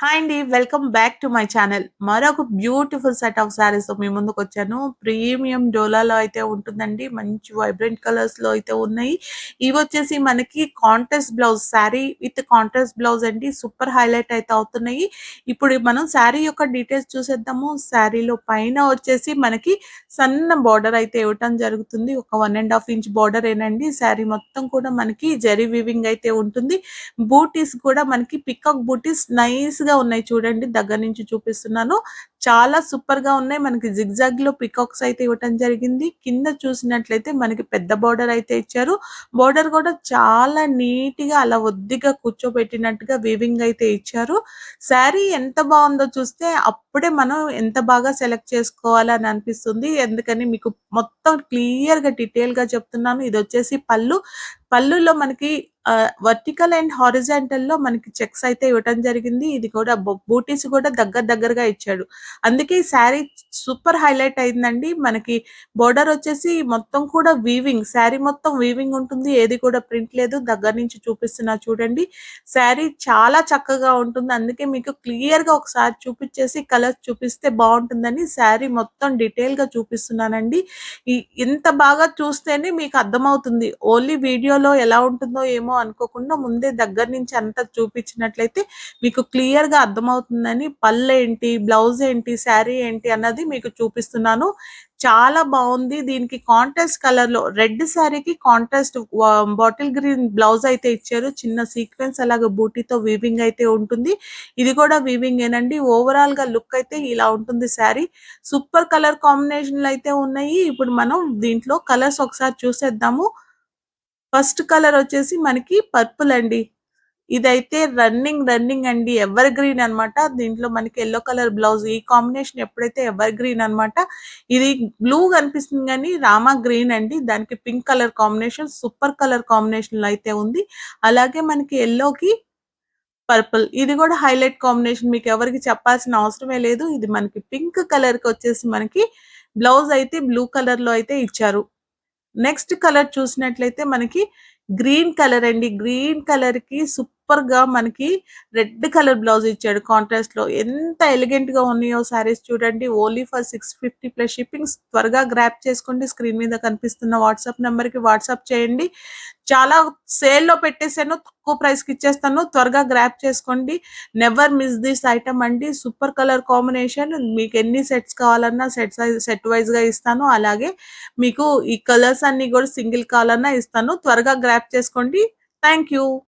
Hi అండి welcome back to my channel మరొక beautiful set of saris మీ ముందుకు వచ్చాను. ప్రీమియం డోలాలో అయితే ఉంటుందండి. మంచి వైబ్రెంట్ కలర్స్లో అయితే ఉన్నాయి. ఇవి వచ్చేసి మనకి contrast blouse sari with contrast blouse అండి. సూపర్ హైలైట్ అయితే అవుతున్నాయి. ఇప్పుడు మనం శారీ యొక్క డీటెయిల్స్ చూసేద్దాము. శారీలో పైన వచ్చేసి మనకి సన్న బార్డర్ అయితే ఇవ్వటం జరుగుతుంది. ఒక one and half inch border ఏనండి. శారీ మొత్తం కూడా మనకి జరీ వివింగ్ అయితే ఉంటుంది. బూటీస్ కూడా మనకి పికాక్ బూటీస్ నైస్గా ఉన్నాయి చూడండి దగ్గర నుంచి చూపిస్తున్నాను. చాలా సూపర్గా ఉన్నాయి. మనకి జిగ్జాగ్లో పికాక్స్ అయితే ఇవ్వటం జరిగింది. కింద చూసినట్లయితే మనకి పెద్ద బోర్డర్ అయితే ఇచ్చారు. బోర్డర్ కూడా చాలా నీట్గా అలా ఒద్దిగా కూర్చోబెట్టినట్టుగా వీవింగ్ అయితే ఇచ్చారు. శారీ ఎంత బాగుందో చూస్తే అప్పుడే మనం ఎంత బాగా సెలెక్ట్ చేసుకోవాలని అనిపిస్తుంది. ఎందుకని మీకు మొత్తం క్లియర్గా డీటెయిల్గా చెప్తున్నాను. ఇది వచ్చేసి పళ్ళు. పళ్ళులో మనకి వర్టికల్ అండ్ హారిజాంటల్లో మనకి చెక్స్ అయితే ఇవ్వటం జరిగింది. ఇది కూడా బూటీస్ కూడా దగ్గర దగ్గరగా ఇచ్చాడు. అందుకే ఈ శారీ సూపర్ హైలైట్ అయిందండి. మనకి బోర్డర్ వచ్చేసి మొత్తం కూడా వీవింగ్ శారీ మొత్తం వీవింగ్ ఉంటుంది. ఏది కూడా ప్రింట్ లేదు. దగ్గర నుంచి చూపిస్తున్నా చూడండి. శారీ చాలా చక్కగా ఉంటుంది. అందుకే మీకు క్లియర్గా ఒకసారి చూపించేసి కలర్స్ చూపిస్తే బాగుంటుందని శారీ మొత్తం డీటెయిల్గా చూపిస్తున్నానండి. ఇంత బాగా చూస్తేనే మీకు అర్థమవుతుంది. ఓన్లీ వీడియోలో ఎలా ఉంటుందో ఏమో అనుకోకుండా ముందే దగ్గర నుంచి అంతా చూపించినట్లయితే మీకు క్లియర్గా అర్థమవుతుందని పళ్ళు ఏంటి బ్లౌజ్ ఏంటి శారీ ఏంటి అన్నది మీకు చూపిస్తున్నాను. చాలా బాగుంది. దీనికి కాంట్రాస్ట్ కలర్లో రెడ్ శారీకి కాంట్రాస్ట్ బాటిల్ గ్రీన్ బ్లౌజ్ అయితే ఇచ్చారు. చిన్న సీక్వెన్స్ అలాగే బూటీతో వీవింగ్ అయితే ఉంటుంది. ఇది కూడా వీవింగ్ ఏనండి. ఓవరాల్గా లుక్ అయితే ఇలా ఉంటుంది శారీ. సూపర్ కలర్ కాంబినేషన్లు అయితే ఉన్నాయి. ఇప్పుడు మనం దీంట్లో కలర్స్ ఒకసారి చూసేద్దాము. ఫస్ట్ కలర్ వచ్చేసి మనకి పర్పుల్ అండి. ఇదైతే రన్నింగ్ రన్నింగ్ అండి. ఎవర్ గ్రీన్ అనమాట దీంట్లో మనకి ఎల్లో కలర్ బ్లౌజ్ ఈ కాంబినేషన్ ఎప్పుడైతే ఎవర్ గ్రీన్ అనమాట ఇది బ్లూ కనిపిస్తుంది కానీ రామా గ్రీన్ అండి. దానికి pink colour combination super colour కాంబినేషన్లో అయితే ఉంది. అలాగే మనకి ఎల్లోకి పర్పుల్ ఇది కూడా హైలైట్ కాంబినేషన్. మీకు ఎవరికి చెప్పాల్సిన అవసరమే లేదు. ఇది మనకి పింక్ కలర్కి వచ్చేసి మనకి బ్లౌజ్ అయితే బ్లూ కలర్లో అయితే ఇచ్చారు. నెక్స్ట్ కలర్ చూసినట్లయితే మనకి గ్రీన్ కలర్ అండి. గ్రీన్ కలర్కి సూపర్ గా మనకి రెడ్ కలర్ బ్లౌజ్ ఇచ్చాడు. కాంట్రాస్ట్లో ఎంత ఎలిగెంట్గా ఉన్నాయో సారీస్ చూడండి. Only for six fifty plus shippings త్వరగా గ్రాప్ చేసుకోండి. స్క్రీన్ మీద కనిపిస్తున్న వాట్సాప్ నెంబర్కి వాట్సాప్ చేయండి. చాలా సేల్లో పెట్టేసాను తక్కువ ప్రైస్కి ఇచ్చేస్తాను. త్వరగా గ్రాప్ చేసుకోండి. నెవర్ మిస్ దిస్ ఐటమ్ అండి. సూపర్ కలర్ కాంబినేషన్ మీకు ఎన్ని సెట్స్ కావాలన్నా సెట్ సైజ్ సెట్ వైజ్గా ఇస్తాను. అలాగే మీకు ఈ కలర్స్ అన్ని కూడా సింగిల్ కావాలన్నా ఇస్తాను. త్వరగా గ్రాప్ చేసుకోండి. Thank you